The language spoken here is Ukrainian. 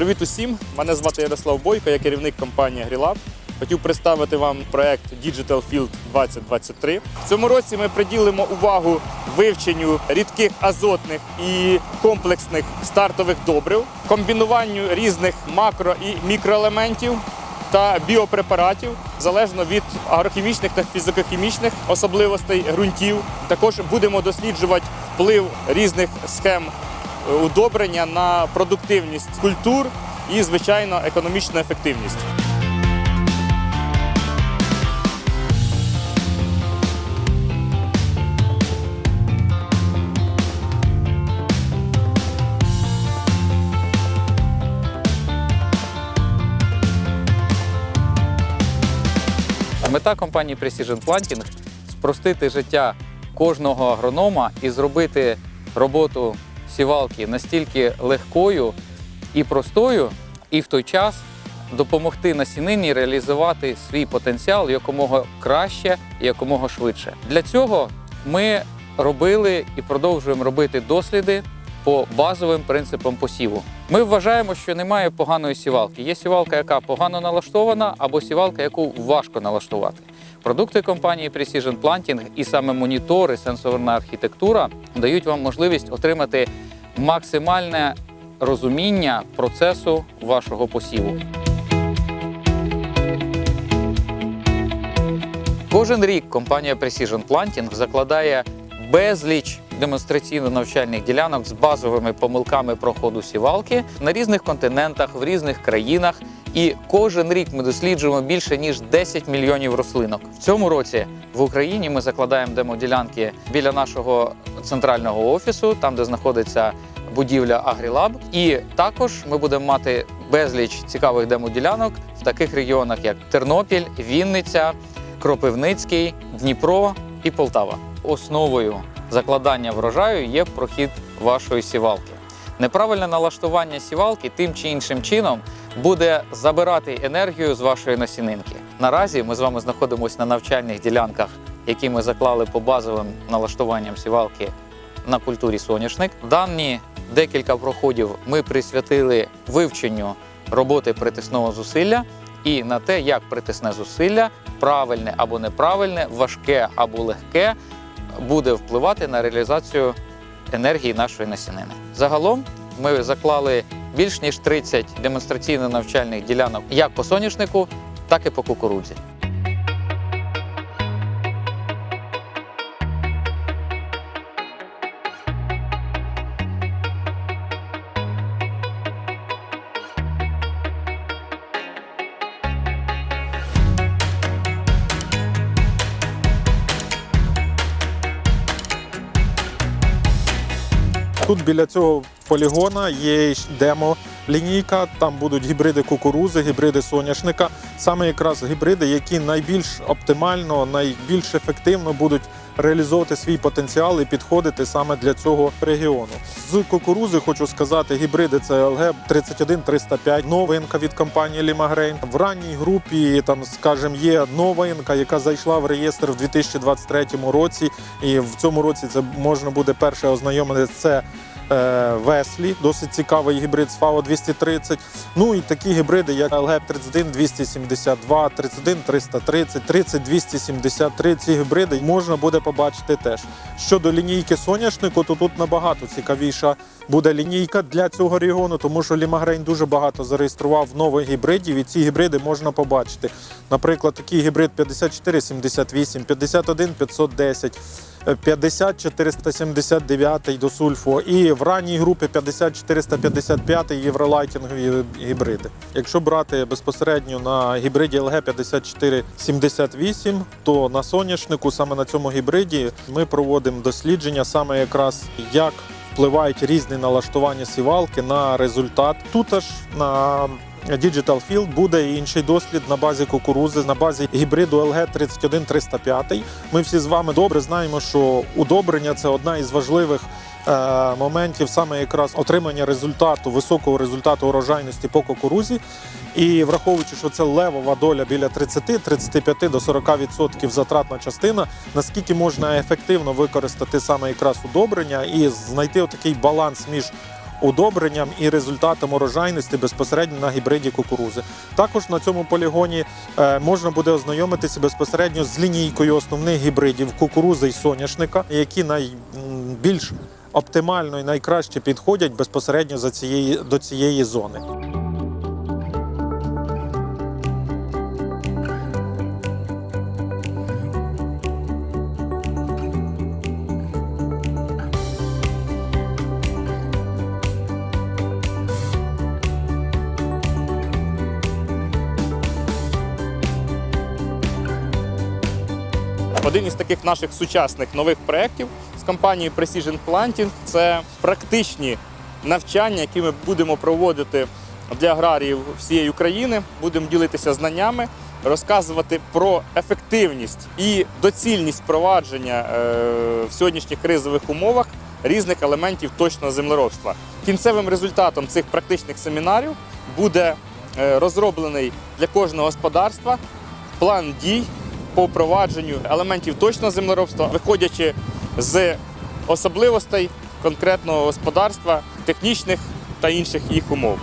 Привіт усім! Мене звати Ярослав Бойко, я керівник компанії AgriLab. Хотів представити вам проект Digital Field 2023. В цьому році ми приділимо увагу вивченню рідких азотних і комплексних стартових добрив, комбінуванню різних макро і мікроелементів та біопрепаратів залежно від агрохімічних та фізико-хімічних особливостей ґрунтів. Також будемо досліджувати вплив різних схем удобрення на продуктивність культур і, звичайно, економічну ефективність. Мета компанії Precision Planting – спростити життя кожного агронома і зробити роботу сівалки настільки легкою і простою, і в той час допомогти насінині реалізувати свій потенціал якомога краще і якомога швидше. Для цього ми робили і продовжуємо робити досліди по базовим принципам посіву. Ми вважаємо, що немає поганої сівалки. Є сівалка, яка погано налаштована, або сівалка, яку важко налаштувати. Продукти компанії Precision Planting і саме монітори, сенсорна архітектура дають вам можливість отримати максимальне розуміння процесу вашого посіву. Кожен рік компанія Precision Planting закладає безліч демонстраційно-навчальних ділянок з базовими помилками проходу сівалки на різних континентах, в різних країнах. І кожен рік ми досліджуємо більше ніж 10 мільйонів рослинок. В цьому році в Україні ми закладаємо демоділянки біля нашого центрального офісу, там де знаходиться будівля Агрілаб. І також ми будемо мати безліч цікавих демоділянок в таких регіонах, як Тернопіль, Вінниця, Кропивницький, Дніпро і Полтава. Основою закладання врожаю є прохід вашої сівалки. Неправильне налаштування сівалки тим чи іншим чином буде забирати енергію з вашої насінинки. Наразі ми з вами знаходимося на навчальних ділянках, які ми заклали по базовим налаштуванням сівалки на культурі соняшник. Дані декілька проходів ми присвятили вивченню роботи притисного зусилля і на те, як притисне зусилля, правильне або неправильне, важке або легке, буде впливати на реалізацію енергії нашої насінини. Загалом ми заклали більш ніж 30 демонстраційно-навчальних ділянок як по соняшнику, так і по кукурудзі. Тут біля цього полігона є демо лінійка. Там будуть гібриди кукурузи, гібриди соняшника. Саме якраз гібриди, які найбільш оптимально, найбільш ефективно будуть реалізовувати свій потенціал і підходити саме для цього регіону. З кукурузи хочу сказати, гібриди це LG 31305, новинка від компанії Limagrain. В ранній групі там, скажімо, є новинка, яка зайшла в реєстр в 2023 році. І в цьому році це можна буде перше ознайомити. Це Веслі, досить цікавий гібрид з ФАО 230. Ну і такі гібриди, як LG 31 272, 31 330, 30 273. Ці гібриди можна буде побачити теж. Щодо лінійки соняшнику, то тут набагато цікавіша буде лінійка для цього регіону, тому що Лімагрейн дуже багато зареєстрував нових гібридів, і ці гібриди можна побачити. Наприклад, такий гібрид 5478, 51 510. 50 479 до сульфу і в ранній групі 50 455 євролайтінгові гібриди. Якщо брати безпосередньо на гібриді LG 5478, то на соняшнику, саме на цьому гібриді, ми проводимо дослідження саме якраз як впливають різні налаштування сівалки на результат. Тут аж на Digital Field буде інший дослід на базі кукурузи, на базі гібриду LG 31305. Ми всі з вами добре знаємо, що удобрення це одна із важливих моментів саме якраз отримання результату, високого результату урожайності по кукурузі. І враховуючи, що це левова доля біля 30-35 до 40% затратна частина, наскільки можна ефективно використати саме якраз удобрення і знайти такий баланс між удобренням і результатом урожайності безпосередньо на гібриді кукурузи. Також на цьому полігоні е, можна буде ознайомитися безпосередньо з лінійкою основних гібридів кукурузи і соняшника, які найбільш оптимально і найкраще підходять безпосередньо за цієї, до цієї зони. Один із таких наших сучасних нових проєктів з компанією Precision Planting – це практичні навчання, які ми будемо проводити для аграріїв всієї України. Будемо ділитися знаннями, розказувати про ефективність і доцільність впровадження е, в сьогоднішніх кризових умовах різних елементів точного землеробства. Кінцевим результатом цих практичних семінарів буде е, розроблений для кожного господарства план дій по впровадженню елементів точного землеробства, виходячи з особливостей конкретного господарства, технічних та інших їх умов.